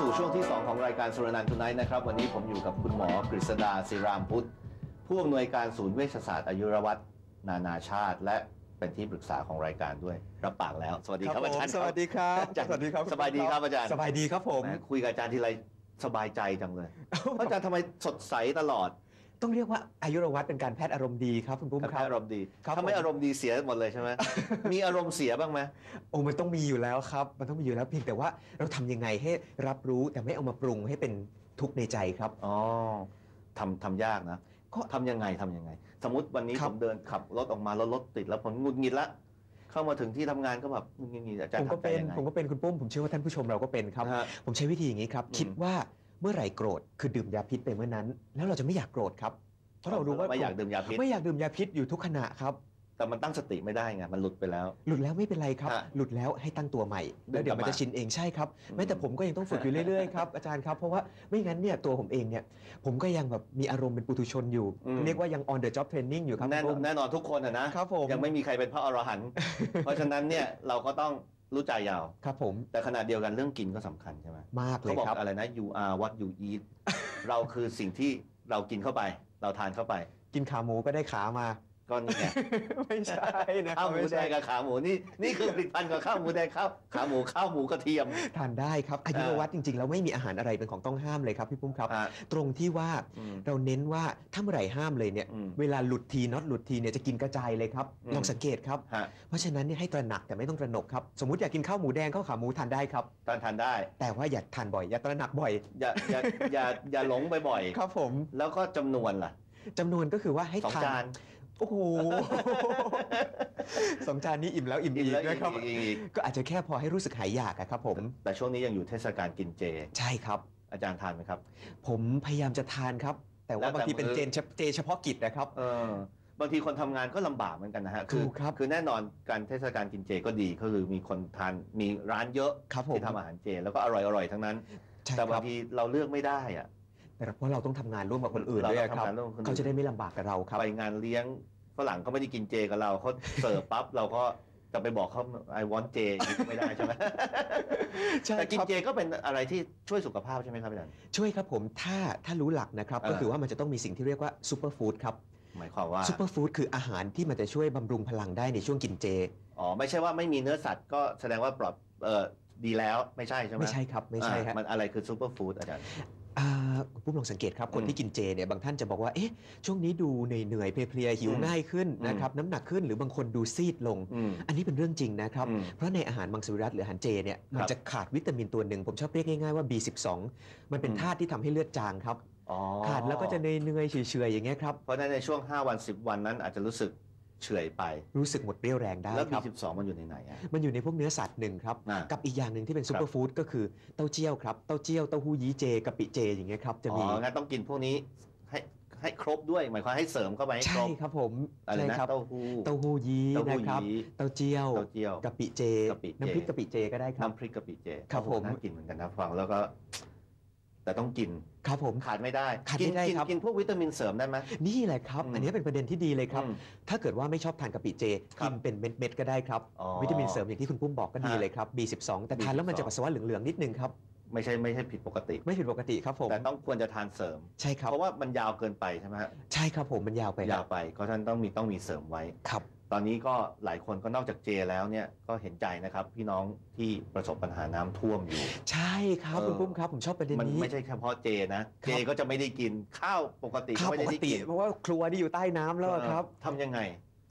สู่ช่วงที่ 2 ของรายการสุรนันท์ทุนไนท์นะครับ วันนี้ผมอยู่กับคุณหมอกฤษดาศิรามพุทธ ผู้อำนวยการศูนย์เวชศาสตร์อายุรวัฒนานาชาติ และเป็นที่ปรึกษาของรายการด้วย รับปากแล้ว สวัสดีครับอาจารย์สวัสดีครับอาจารย์สวัสดีครับสบายดีครับอาจารย์สบายดีครับผมแหมคุยกับอาจารย์ทีไรสบายใจจังเลยอาจารย์ทำไมสดใสตลอด ต้องเรียกว่าอายุรวัตเป็นการแพทย์อารมณ์ดีครับคุณปุ้มแพทครับย์อารมณ์ดีครับถ้าไม่ผมอารมณ์ดีเสียหมดเลยใช่ไหมมีอารมณ์เสียบ้างไหมโอ้มันต้องมีอยู่แล้วครับ มันต้องมีอยู่แล้วเพียงแต่ว่าเราทำยังไงให้รับรู้แต่ไม่เอามาปรุงให้เป็นทุกข์ในใจครับอ๋อทำทำยากนะก็ทำยังไงทำยังไง สมมติวันนี้ครัผบมเดินขับรถออกมาแล้วรถติดแล้วผมหงุดหงิดละเข้ามาถึงที่ทำงานก็แบบหงุดหงิดอาจารผมย์ก็ทำใจเป็นยังไงผมก็เป็นคุณปุ้มผมเชื่อว่าท่านผู้ชมเราก็เป็นครับนะฮะผมใช้วิธีอย่างนี้ครับอืมคิดว่า เมื่อไหร่โกรธคือดื่มยาพิษไปเมื่อนั้น แล้วเราจะไม่อยากโกรธครับเพราะเรารู้ว่าไม่อยากดื่มยาพิษไม่อยากดื่มยาพิษอยู่ทุกขณะครับ แต่มันตั้งสติไม่ได้ไงมันหลุดไปแล้ว หลุดแล้วไม่เป็นไรครับฮะหลุดแล้วให้ตั้งตัวใหม่แล้วเดี๋ยวมันจะชินเองใช่ครับอืมแม้แต่ผมก็ยังต้องฝึกอยู่เรื่อยๆครับอาจารย์ครับเพราะว่าไม่งั้นเนี่ยตัวผมเองเนี่ยผมก็ยังแบบมีอารมณ์เป็นปุถุชนอยู่ เรียกว่ายัง on the job training อยู่ครับแน่นคุอนณแน่นอนทุกคนอะนะครับผมยังไม่มีใครเป็นพระอรหันต์เพราะฉะนั้นเนี่ยเราก็ต้อง รู้ใจยาว ครับผม แต่ขณะเดียวกันเรื่องกินก็สำคัญใช่ไหมมากเลเขายบอกครับอะไรนะ you are what you eat เราคือสิ่งที่เรากินเข้าไป เราทานเข้าไป กินขาหมูก็ได้ขามา ก็นี่ไงไม่ใช่นะคข้ารัวบหมูไม่แดใช่งกับขาหมูนี่นี่คือผลิตภัณฑ์กับข้าวหมูแดงข้าวขาหมูข้าวหมูกระเทียมทานได้ครับอายุรวัตจริงๆแล้วไม่มีอาหารอะไรเป็นของต้องห้ามเลยครับพี่ปุ้มครับอะตรงที่ว่าอืมเราเน้นว่าถ้าเมื่อไหร่ห้ามเลยเนี่ยอืมเวลาหลุดทีน็อตหลุดทีเนี่ยจะกินกระจายเลยครับอืมลองสังเกตครับฮะเพราะฉะนั้นเนี่ยให้ตระหนักแต่ไม่ต้องตระหนกครับสมมติอยากกินข้าวหมูแดงข้าวขาหมูทานได้ครับทานทานได้ แต่ว่าอย่าทานบ่อยอย่าตระหนักบ่อยอย่าอย่าอย่าอย่าหลงไปบ่อยครับผมแล้วก็จำนวนล่ะจำนวนก็คือว่าให้สองทานจาน โอ้โหสองจานนี้อิ่มแล้วอิ่มอีอีกกแล้วอีนะกครับอีกอีกอีก ก็อาจจะแค่พอให้รู้สึกหายอยากอะครับผม แต่ช่วงนี้ยังอยู่เทศกาลกินเจ ใช่ครับ อาจารย์ทานไหมครับ ผมพยายามจะทานครับ แต่ว่าแล้วแต่บางทีเป็นมื้อ เจนเฉเจเฉพาะกิจนะครับ เออบางทีคนทำงานก็ลำบากเหมือนกันนะฮะคือถูกครับ คือแน่นอนการเทศกาลกินเจก็ดีก็คือมีคนทานมีร้านเยอะครับผมที่ทำอาหารเจแล้วก็อร่อยอร่อยทั้งนั้น ใช่แต่คบารังบทีเราเลือกไม่ได้อะ แต่เพราะเราต้องทำงานร่วมกับคนอื่นเราด้วยต้องครับทำงานร่วมกับคนอื่น เขาจะได้ไม่ลำบากกับเราครับ ไปงานเลี้ยง ฝรั่งก็ไม่ได้กินเจกับเราเขาเสิร์ฟปั๊บเราก็จะไปบอกเขา I want เจไม่ได้ใช่ไหมใช่แต่กินครับเจก็เป็นอะไรที่ช่วยสุขภาพใช่ไหมครับอาจารย์ช่วยครับผมถ้าถ้ารู้หลักนะครับเออก็คือว่ามันจะต้องมีสิ่งที่เรียกว่าซูเปอร์ฟู้ดครับหมายความว่าซูเปอร์ฟู้ดคืออาหารที่มันจะช่วยบำรุงพลังได้ในช่วงกินเจอ๋อไม่ใช่ว่าไม่มีเนื้อสัตว์ก็แสดงว่าปลอดเออดีแล้วไม่ใช่ใช่ไหมไม่ใช่ครับไม่ใช่อ่าฮะมันอะไรคือซูเปอร์ฟู้ดอาจารย์อ่า คุณปุ้มลองสังเกตครับคนอืมที่กินเจเนี่ยบางท่านจะบอกว่าเอ๊ะช่วงนี้ดูเหนื่อยๆเพลียๆหิวอืมง่ายขึ้นอืมนะครับน้ำหนักขึ้นหรือบางคนดูซีดลงอืมอันนี้เป็นเรื่องจริงนะครับอืมเพราะในอาหารมังสวิรัตหรืออาหารเจเนี่ยมันครับจะขาดวิตามินตัวหนึ่ง ผมชอบเรียกง่ายๆว่า B12 มันเป็นอืมธาตุที่ทำให้เลือดจางครับอ๋อขาดแล้วก็จะเหนื่อยๆเฉยๆอย่างเงี้ยครับเพราะฉะนั้นในช่วง 5 วัน 10 วันนั้นอาจจะรู้สึก เฉื่อยไป รู้สึกหมดเปรี้ยวแรงได้แล้ว ครับ B12 มันอยู่ในไหนอะมันอยู่ในพวกเนื้อสัตว์หนึ่งครับ อ่ากับอีกอย่างหนึ่งที่เป็นซูเปอร์ฟู้ดก็คือเต้าเจี้ยวครับ เต้าเจี้ยวเต้าหู้ยี้เจกะปิเจอย่างเงี้ยครับจะอ๋มีองั้นต้องกินพวกนี้ให้ให้ครบด้วย หมายความให้เสริมเข้าไปให้ครใช่บครับผมอะไรใช่นะครับเต้าหู้เต้าหู้ยี้เต้าหู้นะครับ ยี้เต้าเจี้ยวเต้าเจี้ยว กะปิเจกะปิเจ น้ำพริกกะปิเจก็ได้ครับ น้ำพริกกะปิเจครับโอ้โหผม น่ากินเหมือนกันนะฟังแล้วก็ แต่ต้องกินครับผมขาดไม่ได้ขาดกิไม่ได้กินครับกินพวกวิตามินเสริมได้ไหมนี่แหละครับอืมอันนี้เป็นประเด็นที่ดีเลยครับอืมถ้าเกิดว่าไม่ชอบทานกะปิเจครักิบนเป็นเม็ดๆก็ได้ครับอ๋อวิตามินเสริมอย่างที่คุณปุ้มบอกก็ดีฮะเลยครับ B12 แต่ทานแล้วมันจะ B12 ปัสสาวะเหลืองๆนิดนึงครับไม่ใช่ไม่ใช่ผิดปกติ ไม่ผิดปกติครับผมแต่ต้องควรจะทานเสริมใช่ครับเพราะว่ามันยาวเกินไปใช่ไหมฮะใช่ครับผมมันยาวไปยาวไปก็ท่านต้องมีต้องมีเสริมไว้ครับ ตอนนี้ก็หลายคนก็นอกจากเจแล้วเนี่ยก็เห็นใจนะครับ พี่น้องที่ประสบปัญหาน้ำท่วมอยู่ ใช่ครับเออคุณปุ้มครับผมชอบประเด็นมันนี้ไม่ใช่เฉพาะเจนะครัเจบก็จะไม่ได้กินข้าวปกติข้าวไม่ปได้กได้ติกินเพราะว่าครัวที่อยู่ใต้น้ำแล้วอะครับเออทำยังไง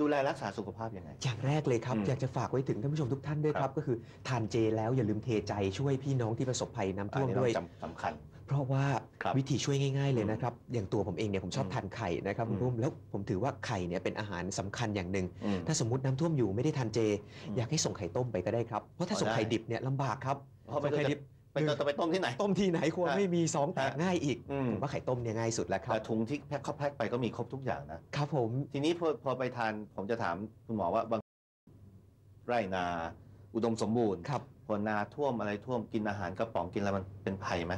ดูแลรักษาสุขภาพยังไง อย่างแรกเลยครับอืมอยากจะฝากไว้ถึงท่านผู้ชมทุกท่านด้วยคครัรับบก็คือทานเจแล้วอย่าลืมเทใจช่วยพี่น้องที่ประสบภัยน้ำอันท่วมนี้ด้วยต้องจำสำคัญ เพราะว่าครับวิธีช่วยง่าย ๆเลยนะครับ อย่างตัวผมเองเนี่ยผมชอบอืมทานไข่นะครับอืคุมณปุ้มแล้วผมถือว่าไข่เนี่ยเป็นอาหารสำคัญอย่างหนึ่งอืมถ้าสมมติน้ำท่วมอยู่ไม่ได้ทานเจอืมอยากให้ส่งไข่ต้มไปก็ได้ครับเพราะถ้าอ๋อส่งได้ไข่ดิบเนี่ยลำบากครับเพราะไม่ส่งรู้ไข่จะดิบไปจะจะไปต้มที่ไหน ต้มที่ไหนควรฮะไม่มีสองแตกฮะง่ายอีกอืมผมว่าไข่ต้มเนี่ยง่ายสุดแล้วครับแต่ถุงที่แพ็คเขาแพ็คไปก็มีครบทุกอย่างนะครับผมทีนี้พอพอไปทานผมจะถามคุณหมอว่าบางไร่นาอุดมสมบูรณ์ครับพอนาท่วมอะไรท่วมกินอาหารกระป๋องกินอะไรมันเป็นภัยไหม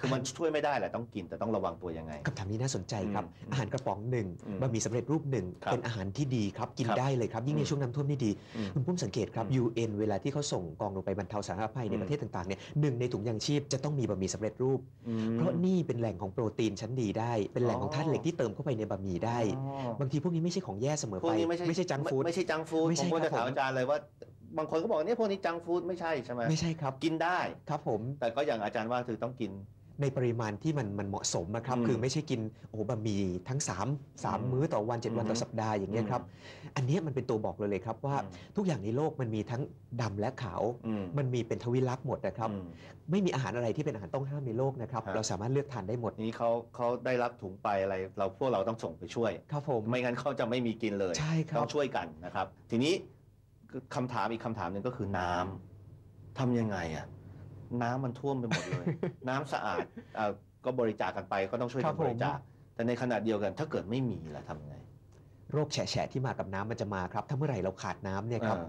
คือมันช่วยไม่ได้แหละต้องกินแต่ต้องระวังตัวยังไงคำถามนี้น่าสนใจครับอืมอาหารกระป๋องหนึ่งอืมบะหมี่สำเร็จรูปหนึ่งครับเป็นอาหารที่ดีครับกินครับได้เลยครับ ยิ่งในอืมช่วงน้ำท่วมนี่ดีอืมคุณปุ้มสังเกตครับอืม UN เวลาที่เขาส่งกองลงไปบรรเทาสาธารณภัยในอืมประเทศต่างๆเนี่ยหนึ่งในถุงยางชีพจะต้องมีบะหมี่สำเร็จรูปอืมเพราะนี่เป็นแหล่งของโปรตีนชั้นดีได้ เป็นแหล่งของธาตุเหล็กที่เติมเข้าไปในบะหมี่ได้อ๋อบางทีพวกนี้ไม่ใช่ของแย่เสมอพวไปกนี้ไม่ใช่ไม่ใช่จังฟู้ดไม่ใช่จังฟู้ดไม่ผใช่มก็ครัจะบถามผมอาจารย์เลยว่าบางคนก็บอกเนี่ยพวกนี้จังฟู้ดไม่ใช่ใช่ไหมไม่ใช่ครับกินได้ครับผมแต่ก็อย่างอาจารย์ว่าคือต้องกิน ในปริมาณที่มันมันเหมาะสมนะครับอืมคือไม่ใช่กินโอ้โหบะหมี่ทั้ง3อืม3มื้อต่อวัน 7 วันอืมต่อสัปดาห์อย่างเงี้ยครับอันเนี้ยมันเป็นตัวบอกเลยเลยครับว่าอืมทุกอย่างในโลกมันมีทั้งดำและขาวอืมมันมีเป็นทวิลักษณ์หมดนะครับอืมไม่มีอาหารอะไรที่เป็นอาหารต้องห้ามในโลกนะครับครับเราสามารถเลือกทานได้หมดนี้เขาเขาได้รับถุงไปอะไร เราพวกเราต้องส่งไปช่วยครับผมไม่งั้นเขาจะไม่มีกินเลยใช่ครัต้บองช่วยกันนะครับ ทีนี้คำถามอีกคำถามหนึ่งก็คือน้ำทำยังไงอะ น้ำมันท่วมไปหมดเลย น้ำสะอาดอ่าก็บริจาคกันไปก็ต้องช่วยครักันบผมบริจาคแต่ในขณะเดียวกันถ้าเกิดไม่มีล่ะทำไงโรคแฉะๆที่มากับน้ำมันจะมาครับ ถ้าเมื่อไหร่เราขาดน้ำเนี่ยครับอ่า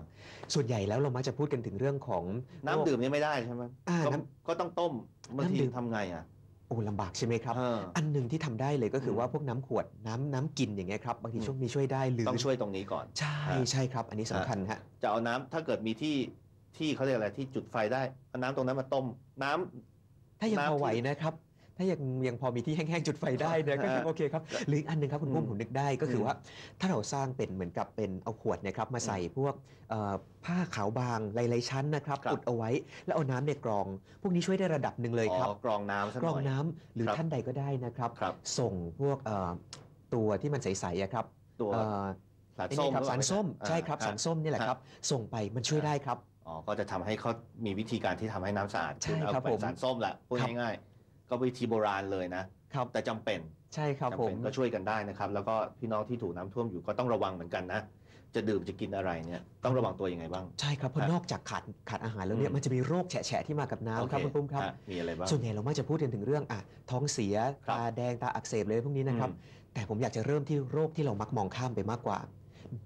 ส่วนใหญ่แล้วเรามักจะพูดกันถึงเรื่องของน้ำดื่มนี่ไม่ได้ใช่ไหมอ่าก็น้ก็ต้องต้มบางทีน้ำดื่มทำไงอะโอ้ลำบากใช่ไหมครับเอออันหนึ่งที่ทำได้เลยก็คืออมว่าพวกน้ำขวดน้ำน้ำกินอย่างเงี้ยครับบางทีอืมช่วงนี้ช่วยได้หรือต้องช่วยตรงนี้ก่อน ใช่อ่าใช่ครับ อันนี้สำคัญฮะจะเอาน้ำถ้าเกิดมีที่ ที่เขาเรียกอะไรที่จุดไฟได้เอาน้ำตรงนั้นมาต้ม น้ำ ถ้ายังน้ำพอไหวที่นะครับ ถ้ายังยังพอมีที่แห้งๆจุดไฟได้เนี่ยก็ยังอ่าโอเคครับหรืออีกอันหนึ่งครับคุณปุ้มอืมผมนึกได้ก็คือมว่า ถ้าเราสร้างเป็นเหมือนกับเป็นเอาขวดเนะครับมาใส่พวกเอ่อผ้าขาวบางหลายๆชั้นนะครับครับ อุดเอาไว้แล้วเอาน้ำเนี่ยกรอง พวกนี้ช่วยได้ระดับหนึ่งเลยครับ อ๋อกรองน้ำสักกหรน่องอย น้ำหรือครับท่านใดก็ได้นะครับ ครับ ส่งพวกเอ่อตัวที่มันใสๆอะครับตัวเอ่อสารไอ้ส้นี่มครับหอเปล่สารส้มอ่ใช่ครับฮะสารส้มนี่แหละครับ ส่งไปมันช่วยได้ครับ อ๋อก็จะทำให้เขามีวิธีการที่ทำให้น้ำสะอาดใช่ขึ้นเอาครับไปผมสารส้มแหละพูดครับง่ายๆก็วิธีโบราณเลยนะครับแต่จำเป็นใช่ครับจำผเป็มนก็ช่วยกันได้นะครับ แล้วก็พี่น้องที่ถูกน้ำท่วมอยู่ก็ต้องระวังเหมือนกันนะจะดื่มจะกินอะไรเนี่ยต้องระวังตัวยังไงบ้าง ใช่ครับเพราะครับนอกจากขาดขาดอาหารแล้วเนี่อืยมมันจะมีโรคแฉะๆที่มากับน้ำครับโอคุณปุ้มครับฮะมีอะไรบ้างส่วนใหญ่เรามักจะพูดกันถึงเรื่องอะท้องเสียครับตาแดงตาอักเสบเลยพวกนี้นะครับ แต่ผมอยากจะเริ่มที่โรคที่เรามักมองข้ามไปมากกว่า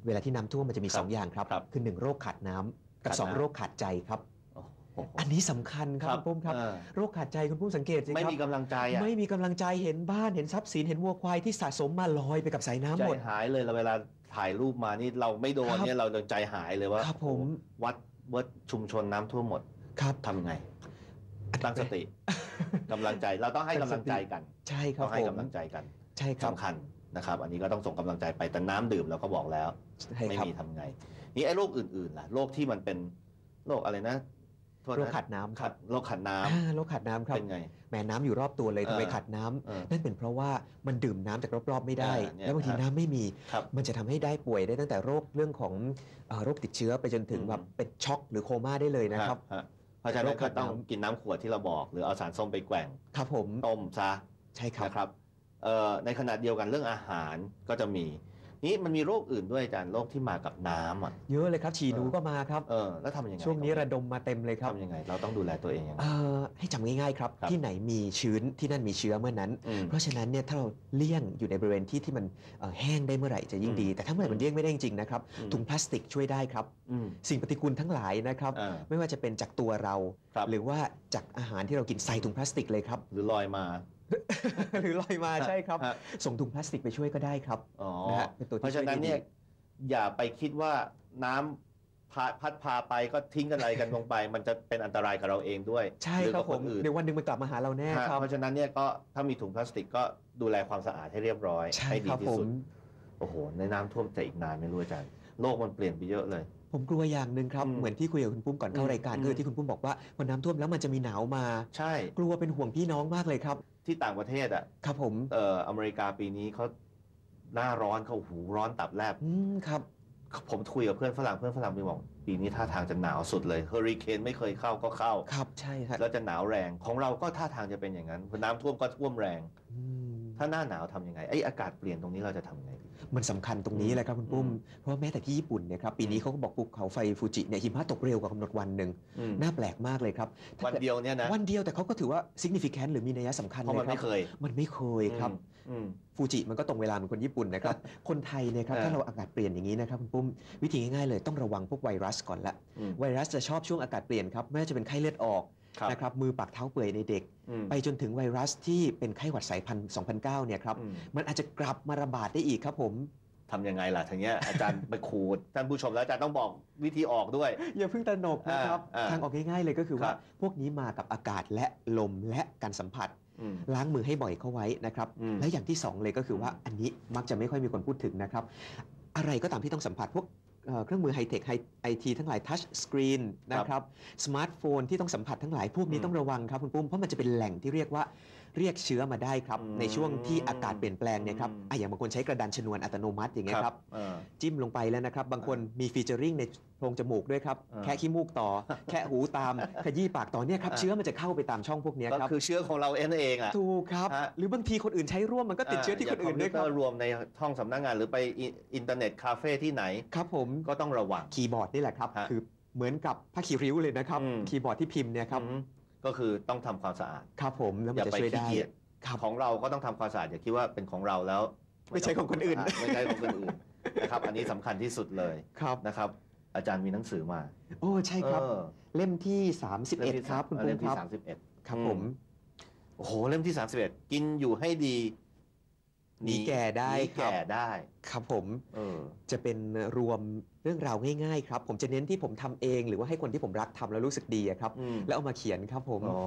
เวลาที่น้ำท่วมมันจะมีครับสองอย่างครับครับคือหนึ่งโรคขาดน้ำ กับขาดสองน้ำโรคขาดใจครับโอ้โหอันนี้สำคัญครับคุณปุ้มครับเออโรคขาดใจคุณปุ้มสังเกตสิไม่ครับมีกำลังใจอะไม่มีกำลังใจเห็นบ้านเห็นทรัพย์สินเห็นวัวควายที่สะสมมาลอยไปกับสายน้ำใจหมดหายเลยเราเวลาถ่ายรูปมานี่เราไม่โดนครับเนี่ยเราใจหายเลยว่าครับผมโอ้โหวัดวัดชุมชนน้ำท่วมหมดครับทำไง ตั้งสติกำลังใจเราต้องให้กำลังใจกัน ใช่ครัต้บองให้ผมกำลังใจกัน ใช่ครับสำคัญ นะครับอันนี้ก็ต้องส่งกำลังใจไปแต่น้ำดื่มเราก็บอกแล้วใช่ไม่ครับมีทำไง นี่ไอ้โรคอื่นๆล่ะโรคที่มันเป็นโรคอะไรนะโทษนะโรคขาดน้ำคขารัดบโรคขาดน้ำอ่าโรคขาดน้ำครับเป็นไงแหมน้ำอยู่รอบตัวเลยทำไมเออขาดน้ำเออนั่นเป็นเพราะว่ามันดื่มน้ำจากรอบๆไม่ได้อ่าเนี่ยแล้วบางทีครับน้ำไม่มีครับมันจะทำให้ได้ป่วยได้ตั้งแต่โรคเรื่องของเอ่อโรคติดเชื้อไปจนถึงอืมแบบเป็นช็อกหรือโคม่าได้เลยนะครับฮะเพราะฉะนั้นโรคก็ขาดต้องน้ำกินน้ำขวดที่เราบอก หรือเอาสารส้มไปแกว่งครับผมต้มซะใช่ครับนะครับเอ่อ ในขณะเดียวกันเรื่องอาหารก็จะมี นี่มันมีโรคอื่นด้วยอาจารย์โรคที่มากับน้ำอะเยอะเลยครับฉี่หนูเออก็มาครับเออแล้วทำยังไงช่วงนี้ระดมมาเต็มเลยครับทำยังไง เราต้องดูแลตัวเองยังไงเอ่อให้จำง่ายๆครับครับ ที่ไหนมีชื้นที่นั่นมีเชื้อเมื่อนั้นอืมเพราะฉะนั้นเนี่ยถ้าเราเลี่ยงอยู่ในบริเวณที่ที่มันเอ่อแห้งได้เมื่อไหร่จะยิ่งดีอืมแต่ถ้าเมื่อไหร่มันเลี่ยงไม่ได้จริงๆนะครับอืมถุงพลาสติกช่วยได้ครับอืมสิ่งปฏิกูลทั้งหลายนะครับอ่าไม่ว่าจะเป็นจากตัวเราครับหรือว่าจากอาหารที่เรากินใส่ถุงพลาสติกเลยครับหรือลอยมา หรือลอยมาใช่ครับ ฮะ ส่งถุงพลาสติกไปช่วยก็ได้ครับอ๋อนะฮะเป็นตัวที่เพราะฉะนั้นเนี่ยช่วยได้ดีอย่าไปคิดว่าน้ำพาพัดพาไปก็ทิ้งกันอะไรกันลงไป มันจะเป็นอันตรายกับเราเองด้วยใช่หรือครักับบผคมนอื่น เดี๋ยววันหนึ่งมันกลับมาหาเราแน่ฮะครับ เพราะฉะนั้นเนี่ยก็ถ้ามีถุงพลาสติกก็ดูแลความสะอาดให้เรียบร้อยใช่ให้ดีครับที่ผสุมดโอ้โห ในน้ำท่วมจะอีกนานไม่รู้อาจารย์ โลกมันเปลี่ยนไปเยอะเลย ผมกลัวอย่างหนึ่งครับ อืมเหมือนที่คุยกับคุณปุ้มก่อนเข้าอืมรายการอืมก็คือที่คุณปุ้มบอกว่าพอน้ำท่วมแล้วมันจะมีหนาวมา ใช่ กลัวเป็นห่วงพี่น้องมากเลยครับ ที่ต่างประเทศอะครับผมเอ่ออเมริกาปีนี้เขาหน้าร้อนเขาหูร้อนตับแลบอืมครับ ผมคุยกับเพื่อนฝรั่งเพื่อนฝรั่งมีบอก ปีนี้ท่าทางจะหนาวสุดเลยเฮอริเคนไม่เคยเข้าก็เข้า ครับใช่ครับแล้วจะหนาวแรงของเราก็ท่าทางจะเป็นอย่างนั้นน้ำท่วมก็ท่วมแรง อืมถ้าหน้าหนาวทำยังไงไอ้อากาศเปลี่ยนตรงนี้เราจะทำยังไงดี มันสำคัญตรงนี้แหละครับคุณปุ้มอืมเพราะว่าแม้แต่ที่ญี่ปุ่นเนี่ยครับปีนี้เขาก็บอกภูเขาไฟฟูจิเนี่ยหิมะตกเร็วกว่ากำหนดวันหนึ่งอืมน่าแปลกมากเลยครับถ้าวันกิเดียวเนี่ยนะวันเดียวแต่เขาก็ถือว่า significant หรือมีนัยสำคัญเพราะเลมันยครัไม่บเคยมันไม่เคยครับอืมฟูจิมันก็ตรงเวลาเหมือนคนญี่ปุ่นนะครับ คนไทยเนี่ยครับเออถ้าเราอากาศเปลี่ยนอย่างนี้นะครับคุณปุ้มวิธีง่ายๆเลยต้องระวังพวกไวรัสก่อนละอืมไวรัสจะชอบช่วงอากาศเปลี่ยนครับไม่ว่าจะเป็นไข้เลือดออกครับ นะครับมือปากเท้าเปื่อยในเด็กอืมไปจนถึงไวรัสที่เป็นไข้หวัดสายพันธุ์2009เนี่ยครับอืมมันอาจจะกลับมาระบาดได้อีกครับผมทำยังไงล่ะทีเนี้ยอาจารย์ไปขูดท่านผู้ชมแล้วอาจารย์ต้องบอกวิธีออกด้วย อย่าเพิ่งตระหนกนะครับอ่าอ่าทางออกง่ายๆเลยก็คือว่าครับพวกนี้มากับอากาศและลมและการสัมผัสอืมล้างมือให้บ่อยเข้าไว้นะครับอืมและอย่างที่สองเลยก็คือว่าอืมอันนี้มักจะไม่ค่อยมีคนพูดถึงนะครับ อะไรก็ตามที่ต้องสัมผัสพวก เอ่อเครื่องมือไฮเทคไอทีทั้งหลายทัชสกรีนนะครับสมาร์ทโฟนที่ต้องสัมผัสทั้งหลายพวกนี้อืมต้องระวังครับคุณปุ้มเพราะมันจะเป็นแหล่งที่เรียกว่า เรียกเชื้อมาได้ครับอืมในช่วงที่อากาศเปลี่ยนแปลงเนี่ยครับอืมอะอย่างบางคนใช้กระดานชนวนอัตโนมัติอย่างเงี้ยครับเออจิ้มลงไปแล้วนะครับ บางคนมีฟีเจอริงในโพรงจมูกด้วยครับอ่าแค่ขี้มูกต่อ แค่หูตาม ขยี้ปากต่อเนี่ยครับอ่าเชื้อมันจะเข้าไปตามช่องพวกเนี้ยก็ครับคือเชื้อของเราเองเองอะถูกครับฮะหรือบางทีคนอื่นใช้ร่วมมันก็ติดเชื้อที่คนอื่นด้วยคย่างรับมพิวเตอรวมในห้องสำนักงานหรือไปอิอินเทอร์เน็ตคาเฟ่ที่ไหนครับผมก็ต้องระวังคีย์บอร์ดนี่แหละครับฮะคือเหมือนกับผ้าขีริ้วเลยนะครับอืมคีย์บอร์ดที่พิมพ์เนี่ยครับอืม ก็คือต้องทำความสะอาดครับผมแล้วมันอย่าจะไปช่วยขี้ได้เกียจครับของเราก็ต้องทำความสะอาดอย่าคิดว่าเป็นของเราแล้ว ไม่ใช่ของคนอื่นะไม่ใช่ของคนอื่นนะครับอันนี้สำคัญที่สุดเลยครับนะครับ อาจารย์มีหนังสือมา โอ้ใช่ครับเออเล่มที่เล่มที่ 31 ครับคุณเออปุ้เล่มมคที่รับสามสิบเอ็ดครับอืมผมโอ้โหเล่มที่ 31 กินอยู่ให้ดีหนีแก่ได้หนีครับแก่ได้ ครับผมเออจะเป็นรวม เรื่องราวง่ายๆครับ ผมจะเน้นที่ผมทำเอง หรือว่าให้คนที่ผมรักทำแล้วรู้สึกดีอะครับอืมแล้วเอามาเขียนครับผมอ๋อ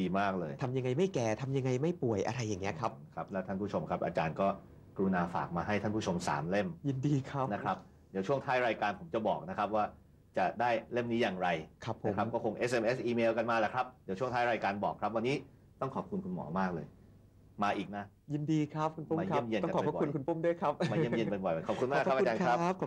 ดีมากเลยทำยังไงไม่แก่ทำยังไงไม่ป่วยอะไรอย่างเงี้ยครับครับ แล้วท่านผู้ชมครับ อาจารย์ก็กรุณาฝากมาให้ท่านผู้ชม 3 เล่ม ยินดีครับนะครับเดี๋ยวช่วงท้ายรายการผมจะบอกนะครับว่าจะได้เล่มนี้อย่างไรครับผมนะครับก็คง SMS อีเมลกันมาแหละครับเดี๋ยวช่วงท้ายรายการบอกครับ วันนี้ต้องขอบคุณคุณหมอมากเลย มาอีกนะ ยินดีครับคุณปุ้มมาคเยี่รับยมเยียนต้องขอบพระกันบ่อยๆคุณคุณปุ้มด้วยครับมาเยี่ยมเยียนบ่อยๆขอบคุณมากครับอาจารย์ครับขอบ